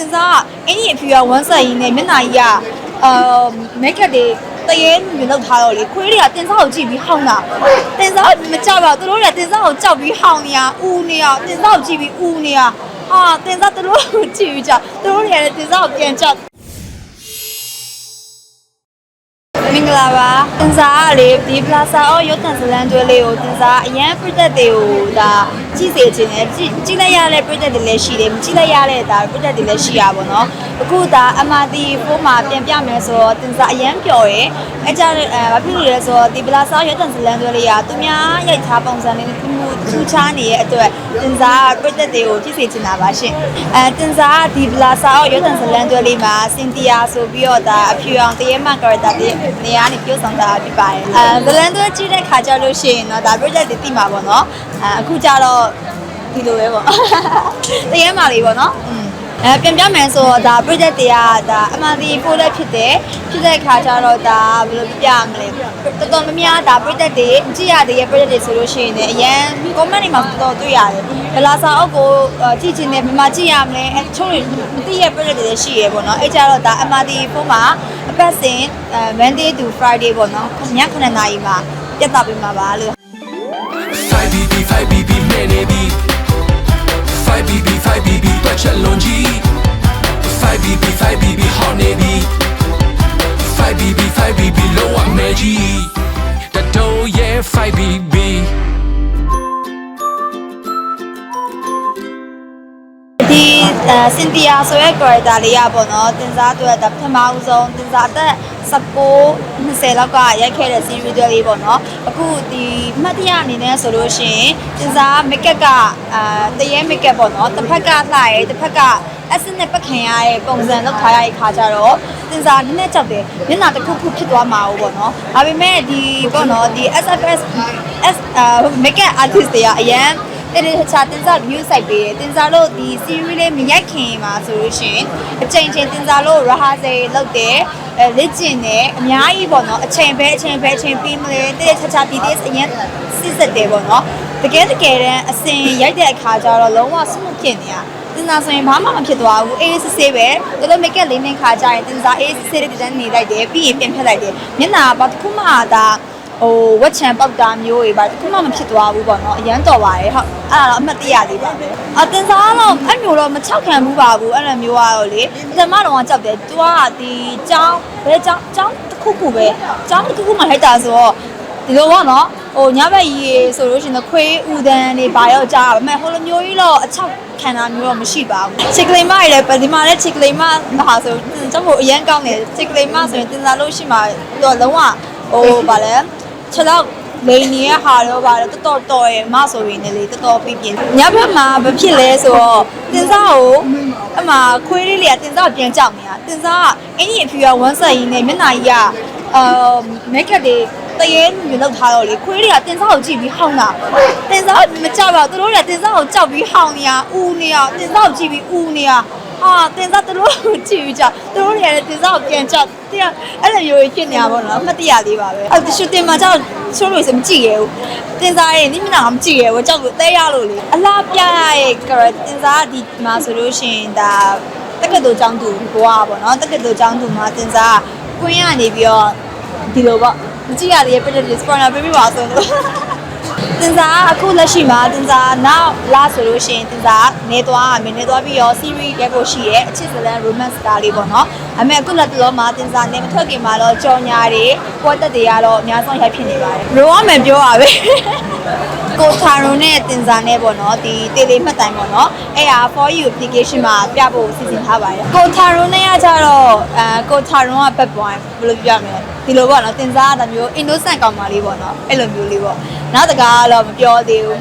တင်စားကအင်းကြီးအဖြူကဝမ်းဆက်ရင်းနဲ့မျက်နှာကြီးကအာမက်ကပ်တွေတရေမြင်လောက်ထားတော့လေခွေးတွေကတင်စားကိုကြည့်ပြီးဟောင်းတာတင်စားမကြောက်တော့သူတို့တွေကတင်စားကိုကြောက်ပြီးဟောင်းနေရဦးနေရတင်စားကိုကြည့်ပြီးဦးနေရဟာတင်စားသူတို့ကိုကြည့်ပြီးကြောက်သူတို့တွေကလည်းတင်စားကိုပြန်ကြောက်မင်္ဂလာပါ တင်စားကလေဒီ plaza အော်ရုပ်တံဇလန်တွဲလေးကိုတင်စားအရန် project တွေကိုဒါကြည့်စေခြင်းနဲ့ကြည့်ကြည့်လိုက်ရတဲ့ project တွေလည်းရှိတယ်မကြည့်လိုက်ရတဲ့ဒါ project တွေလည်းရှိရပါတော့အခုဒါ MRT ဖိုးမှာပြန်ပြမယ်ဆိုတော့တင်စားအရန်ပျော်ရယ်အဲကြတဲ့အဲဘာဖြစ်လို့လဲဆိုတော့ဒီ plaza ရုပ်တံဇလန်တွဲလေးကသူများရိုက်ထားပုံစံလေးနဲ့မှုထူးခြားနေတဲ့အတွက်တင်စား project တွေကိုကြည့်စေချင်တာပါရှင်အဲတင်စားဒီ plaza အော်ရုပ်တံဇလန်တွဲလေးမှာစင်တီယာဆိုပြီးတော့ဒါအဖြူအောင်တရေမ character တွေနေရာနေပြုတ်ဆောင်တာဖြစ်ပါတယ်အဲဇလန်တွဲကြည့်တဲ့ခါကျလို့ရှိရင်တော့ဒါ project တွေသိမှာပေါ့နော်အဲအခုကျတော့ဒီလိုပဲပေါ့တရေမလေးပေါ့နော်อืม အဲပြန်ပြမယ်ဆိုတော့ဒါ project တွေကဒါ MRD ပို့လက်ဖြစ်တယ်ဖြစ်တဲ့ခါကျတော့ဒါဘယ်လိုပြမလဲတော်တော်များများဒါ project တွေကြည့်ရတဲ့ project တွေဆိုလို့ရှိရင်လည်းအရန် comment တွေမှာတော်တော်တွေ့ရတယ်ဘလာစာအုပ်ကိုကြည့်ချင်တယ်ဘယ်မှာကြည့်ရမလဲအဲချို့မသိရ project တွေလည်းရှိရပေါ့နော်အဲကြတော့ဒါ MRD ပို့မှာအပတ်စဉ်အဲ Monday to Friday ပေါ့နော်ည9:00နာရီမှာပြတ်သားပေးမှာပါလို့ 5BB 5BB မဲ့နေပြီ 5BB 5BB ပတ်ချက်လွန်ကြီး 5BB 5BB ဟောင်းနေပြီ 5BB 5BB လုံးဝမဲ့ကြီးတတော်ရဲ့ 5BB ဒီအဲစင်တီယာဆိုရဲ character လေးရပေါ့နော်တင်စားအတွက်ဒါပထမဦးဆုံးတင်စားအသက်19 20လောက်ကရိုက်ခဲ့တဲ့ series တွေလေးပေါ့နော်အခုဒီမှတ်တရအနေနဲ့ဆိုလို့ရှိရင်တင်စား make up ကအာတရေ make up ပေါ့နော်တစ်ဖက်ကလှရဲတစ်ဖက်ကအစစ်နဲ့ပတ်ခံရတဲ့ပုံစံလောက်ထားရတဲ့ခါကျတော့တင်စားနည်းနည်းကြောက်တယ်မျက်နှာတစ်ခုခုဖြစ်သွားမှာပေါ့နော်ဒါပေမဲ့ဒီပေါ့နော်ဒီ SFS S အာ make up artist တွေကအရန်တဲ့တဲ့ချာတင်စား view site ပေးတယ်တင်စားလို့ဒီ series လေးမရိုက်ခင်မှာဆိုလို့ရှိရင်အချိန်ချင်းတင်စားလို့ rehearsal လုပ်တယ် အဲလက်ကျင်တယ်အများကြီးပေါ့နော်အချိန်ပဲအချိန်ပဲအချိန်ပြီးမလဲတဲ့တဲ့ချာချာဒီဒီအရင်စစ်စစ်တယ်ပေါ့နော်တကယ်တကယ်တမ်းအစင်ရိုက်တဲ့အခါကျတော့လုံးဝစမှုဖြစ်နေရတင်စားဆိုရင်ဘာမှမဖြစ်သွားဘူးအေးစစ်စစ်ပဲတော်တော် make up လေးနဲ့ခါကြရင်တင်စားအေးစစ်စစ်တဲ့တန်းနေလိုက်တယ်ပြီးရင်ပြန်ဖြတ်လိုက်တယ်မျက်နှာဘာတစ်ခုမှဒါ ဟိုဝက်ချံပောက်တာမျိုးတွေပါတခုမှမဖြစ်သွားဘူးပေါ့နော်အရန်တော်ပါတယ်ဟုတ်အဲ့ဒါတော့အမှတ်တရလေးပါပဲအတင်စားတော့အဲ့မျိုးတော့မချောက်ခံဘူးပါဘူးအဲ့လိုမျိုးကတော့လေပထမတော့ကကြောက်တယ်သူကဒီကျောင်းဘယ်ကျောင်းကျောင်းတစ်ခုခုပဲကျောင်းတစ်ခုခုမှလိုက်တာဆိုတော့ဒီလိုပေါ့နော်ဟိုညဘက်ရေဆိုလို့ရှိရင်ခွေးဥဒန်းတွေပါရောကြားပါမယ်ဟိုလိုမျိုးကြီးတော့အချောက်ခံတာမျိုးတော့မရှိပါဘူးချစ်ကလေးမရယ်ပဒီမာနဲ့ချစ်ကလေးမဟာဆိုကျွန်တော်အရန်ကောင်းတယ်ချစ်ကလေးမဆိုရင်တင်စားလို့ရှိမှတော့လုံးဝဟိုဗာလဲ ခြေတော့လိန်နေရဟာတော့ဗါတော့တော်တော်တော်ရယ်မဆိုရင်လည်းတော်တော်ပြပြင်းညဘက်မှာဘာဖြစ်လဲဆိုတော့တင်စားကိုအမခွေးလေးလေးကတင်စားပြန်ကြောက်နေတာတင်စားကအင်းကြီးအဖြူကဝမ်းဆက်ရင်းနဲ့မျက်နှာကြီးကအာမက်ကပ်တွေတရေမြင်လောက်ထားတော့လေခွေးတွေကတင်စားကိုကြည့်ပြီးဟောင်းတာတင်စားမကြောက်တော့သူတို့တွေကတင်စားကိုကြောက်ပြီးဟောင်းနေရဦးနေရတင်စားကိုကြည့်ပြီးဦးနေရ ဟာတင်စားသူတို့ကိုကြည့်ပြီးကြောက်သူတို့တွေကလည်းတင်စားကိုပြန်ကြောက်တရားအဲ့လိုမျိုးဖြစ်နေတာပေါ့နော်အမှတ်တရလေးပါပဲအဲ့ရှူတင်မှာကြောက်ချိုးလို့စမကြည့်ရဘူးတင်စားရဲ့နိမနာမကြည့်ရဘူးကြောက်လို့တဲရလို့လေအလားပြရရဲ့ character တင်စားဒီမှာဆိုလို့ရှိရင်ဒါတက္ကသိုလ်ကျောင်းသူဘွားပေါ့နော်တက္ကသိုလ်ကျောင်းသူမှာတင်စားကွင်းရနေပြီးတော့ဒီလိုပေါ့မကြည့်ရသေးရဲ့ project spoiler ပေးပြပါဆိုလို့ တင်စားအခုလက်ရှိမှာတင်စားနောက်လာဆိုလို့ရှိရင်တင်စားနေသွားမယ်နေသွားပြီးတော့ series ရိုက်ဖို့ရှိရဲ့အချစ်စလန် romance ကားလေးပေါ့နော်အမေအခုလက်တလောမှာတင်စားနေမထွက်ခင်မှာတော့ကြော်ညာတွေပေါ်တက်တွေကတော့အများဆုံးရိုက်ဖြစ်နေပါတယ်ရိုးရမယ်ပြောရပဲကိုထာရုံနဲ့တင်စားနဲ့ပေါ့နော်ဒီတေလီမှတ်တိုင်ပေါ့နော်အဲ့ဟာ for you application မှာပြဖို့စီစဉ်ထားပါတယ်ကိုထာရုံနဲ့ကကြတော့အဲကိုထာရုံက back point ဘယ်လိုပြရမလဲ ဒီလိုပေါ့နော်တင်စားတာမျိုး innocent ကောင်မလေးပေါ့နော်အဲ့လိုမျိုးလေးပေါ့နောက်တကားကတော့မပြောသေးဘူး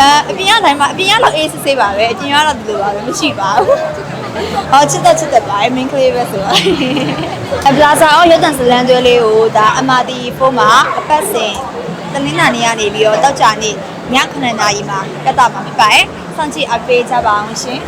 အဲအပြင်ကတိုင်းမှာအပြင်ကတော့အေးစစ်စစ်ပါပဲအပြင်ကတော့ဒီလိုပါပဲမရှိပါဘူးဟောချစ်တဲ့ချစ်တဲ့ပါ main ကလေးပဲဆိုတော့အပလာစာအော်ရုပ်တံစလန်သွဲလေးကိုဒါအမာတီဖုန်းမှာအပတ်စဉ်တနင်္လာနေ့ကနေပြီးတော့တောက်ကြနေ့ည9:00နာရီမှာကတ်တာမှာဖြစ်ပါတယ်။စောင့်ကြည့်အပေးကြပါအောင်ရှင်။